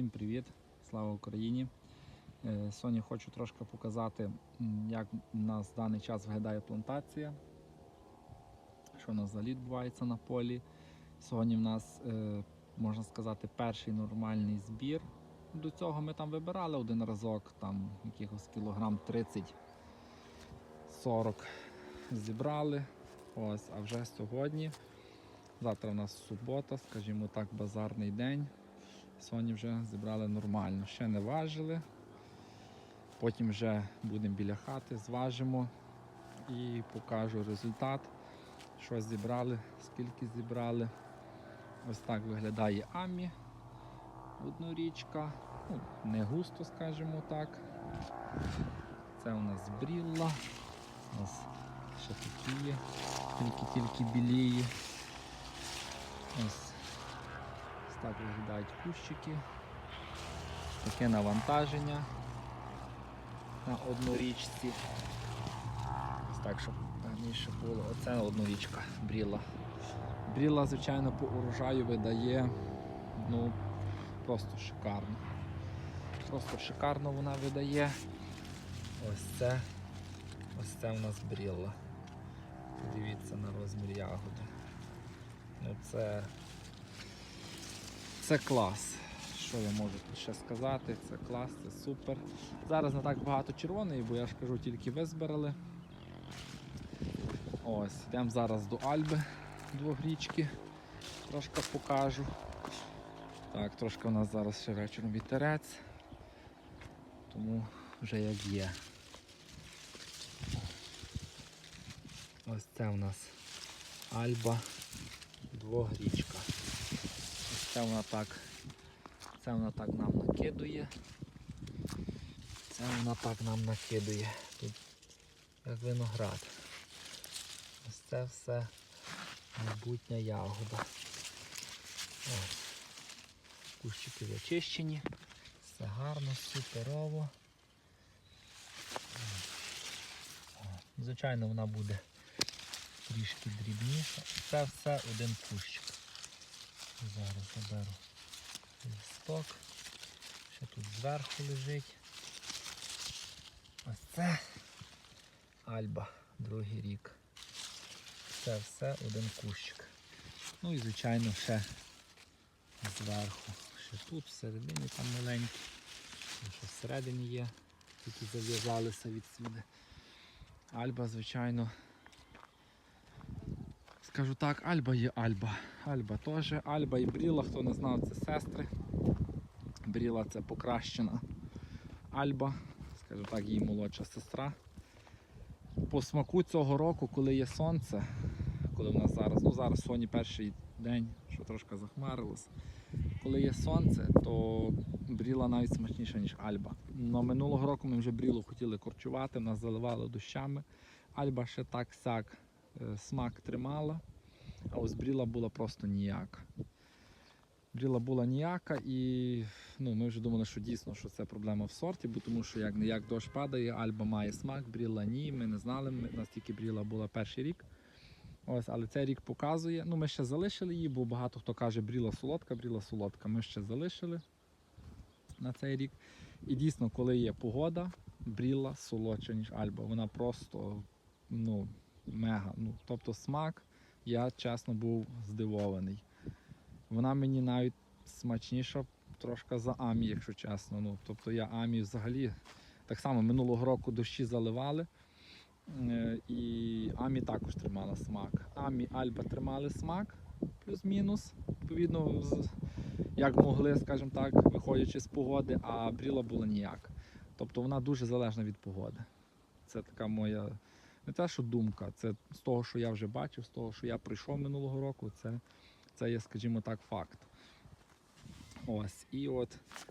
Всім привіт! Слава Україні! Е, Сьогодні хочу трошки показати, як у нас в даний час виглядає плантація, що у нас взагалі відбувається на полі. Сьогодні в нас, е, можна сказати, перший нормальний збір. До цього ми там вибирали один разок, там якихось кілограм 30-40 зібрали. Ось, а вже сьогодні, завтра у нас субота, скажімо так, базарний день. Сьогодні вже зібрали нормально. Ще не важили. Потім вже будемо біля хати, зважимо і покажу результат, що зібрали, скільки зібрали. Ось так виглядає Амі. Однорічка. Ну, не густо, скажімо так. Це у нас брілла. У нас ще такі є, тільки-тільки біліє. Ось Ось так виглядають кущики. Таке навантаження на однорічці. Ось так, щоб гарніше було. Оце однорічка бріла. Бріла, звичайно, по урожаю видає ну, просто шикарно. Просто шикарно вона видає. Ось це. Ось це у нас бріла. Дивіться на розмір ягоди. Ну це це клас. Що я можу ще сказати? Це клас, це супер. Зараз не так багато червоної, бо я ж кажу, тільки визбирали. Ось, йдемо зараз до Альби двогрічки. Трошки покажу. Так, трошки у нас зараз ще вечором вітерець. Тому вже як є. Ось це у нас Альба двогрічка. Це вона так, це вона так нам накидує. Це вона так нам накидує. Тут як виноград. Ось це все майбутня ягода. Ось. Кущики зачищені. Все гарно, суперово. Звичайно, вона буде трішки дрібніша. Це все один кущик. Зараз заберу листок. Ще тут зверху лежить. Ось це Альба, другий рік. Це все один кущик. Ну і звичайно ще зверху. Ще тут всередині там маленькі. Ще всередині є, тільки зав'язалися від свіди. Альба, звичайно, Скажу так, Альба є Альба. Альба теж. Альба і Бріла, хто не знав, це сестри. Бріла це покращена Альба, скажу так, її молодша сестра. По смаку цього року, коли є сонце, коли в нас зараз, ну зараз сьогодні перший день, що трошки захмарилось. Коли є сонце, то бріла навіть смачніша, ніж Альба. Но минулого року ми вже брілу хотіли корчувати, нас заливали дощами. Альба ще так сяк смак тримала, а ось бріла була просто ніяка. Бріла була ніяка і ну, ми вже думали, що дійсно що це проблема в сорті, бо тому що як не як дощ падає, альба має смак, бріла ні. Ми не знали, ми, настільки бріла була перший рік. Ось, але цей рік показує. Ну, ми ще залишили її, бо багато хто каже, бріла солодка, бріла солодка. Ми ще залишили на цей рік. І дійсно, коли є погода, бріла солодша, ніж альба. Вона просто ну, мега. Ну, тобто смак, я чесно був здивований. Вона мені навіть смачніша трошки за Амі, якщо чесно. Ну, тобто я Амі взагалі так само минулого року дощі заливали. е, І Амі також тримала смак. Амі Альба тримали смак, плюс-мінус. Відповідно, як могли, скажімо так, виходячи з погоди, а бріла була ніяк. Тобто вона дуже залежна від погоди. Це така моя не те, що думка, це з того, що я вже бачив, з того, що я прийшов минулого року, це, це є, скажімо так, факт. Ось. І от,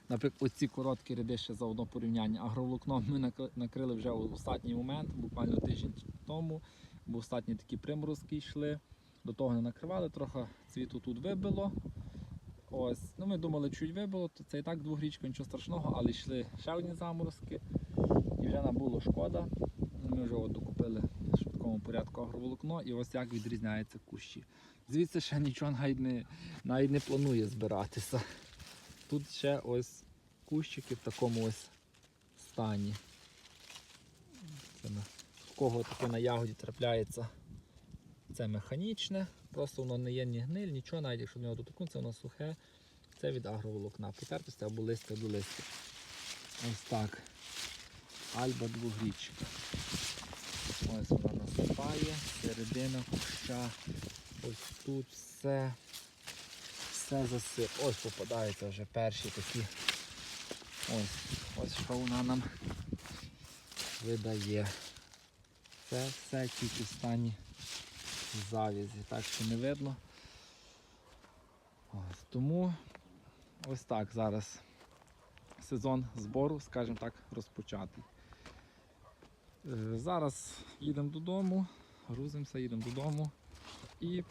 наприклад, оці короткі ряди ще за одно порівняння. Агроволокно ми накрили вже в останній момент, буквально тиждень тому, бо останні такі приморозки йшли. До того не накривали, трохи цвіту тут вибило. Ось. Ну, ми думали, чуть вибило, то це і так двогрічка, нічого страшного, але йшли ще одні заморозки. І вже нам було шкода. Ми вже от докупили в швидкому порядку агроволокно і ось як відрізняються кущі. Звідси ще нічого навіть не, навіть не планує збиратися. тут ще ось кущики в такому ось стані. На, кого таке на ягоді трапляється. Це механічне, просто воно не є ні гниль, нічого, навіть якщо до нього доторкнутися, воно сухе. Це від агроволокна. Потертості або листя до листя. Ось так. Альба двогрічка. Ось вона наступає, середина куща. Ось тут все. Все засип. Ось попадаються вже перші такі. Ось, ось що вона нам видає. Це все тільки стані завязі, так що не видно. Ось, тому ось так зараз сезон збору, скажімо так, розпочатий. Е, Зараз їдемо додому, грузимося, їдемо додому і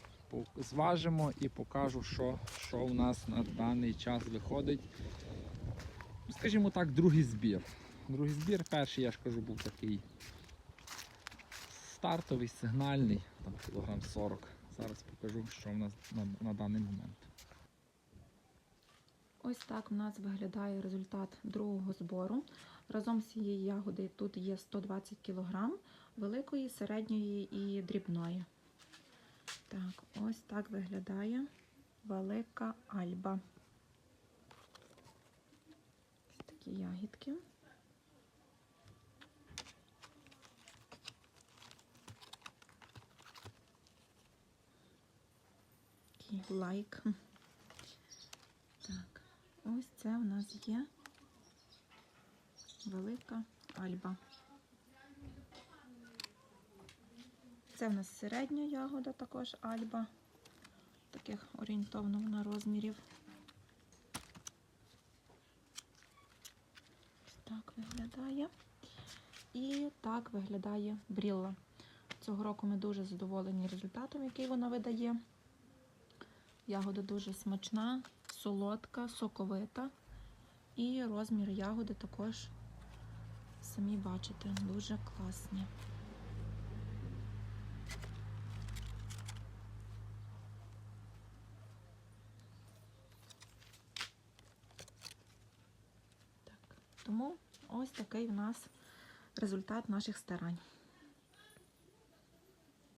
зважимо і покажу, що, що у нас на даний час виходить. Скажімо так, другий збір. Другий збір, перший, я ж кажу, був такий стартовий, сигнальний, там кілограм 40. Зараз покажу, що в нас на, на даний момент. Ось так в нас виглядає результат другого збору. Разом з цієї ягоди тут є 120 кг великої, середньої і дрібної. Так, ось так виглядає велика альба. Ось такі ягідки. Лайк. Так, ось це в нас є велика альба. Це в нас середня ягода, також альба, таких орієнтовно на розмірів. Ось так виглядає. І так виглядає брілла. Цього року ми дуже задоволені результатом, який вона видає. Ягода дуже смачна, солодка, соковита. І розмір ягоди також, самі бачите, дуже класні. Тому ось такий у нас результат наших старань.